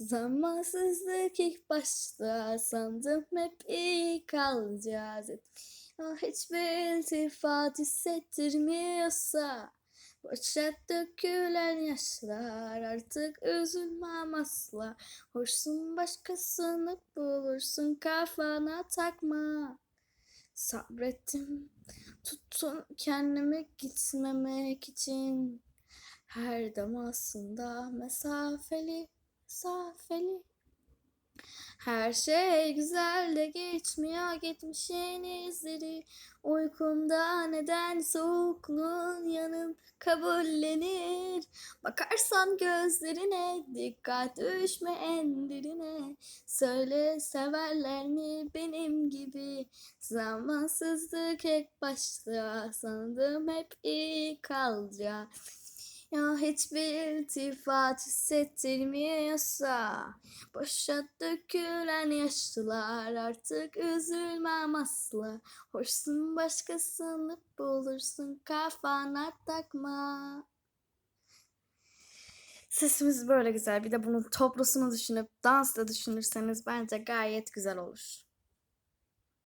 Zamansızlık ilk başta sandım hep iyi kalacağız. Ya hiçbir iltifat hissettirmiyorsa Boşa dökülen yaşlar artık üzülmem asla. Hoşsun başkasını bulursun kafana takma. Sabrettim tuttum kendimi gitmemek için. Her damasında mesafeli mesafeli her şey güzel de geçmiyor geçmişin izleri. Uykumda neden soğukluğun yanım kabullenir? Bakarsan gözlerine dikkat düşme en derine. Söyle severler mi benim gibi? Zamansızlık hep başta sandım hep iyi kalacak ya hiçbir iltifat hissettirmiyorsa Boşa dökülen yaşlılar artık üzülmem asla. Hoşsun başkasını bulursun kafana takma. Sesimiz böyle güzel. Bir de bunun toplosunu düşünüp dans da düşünürseniz bence gayet güzel olur.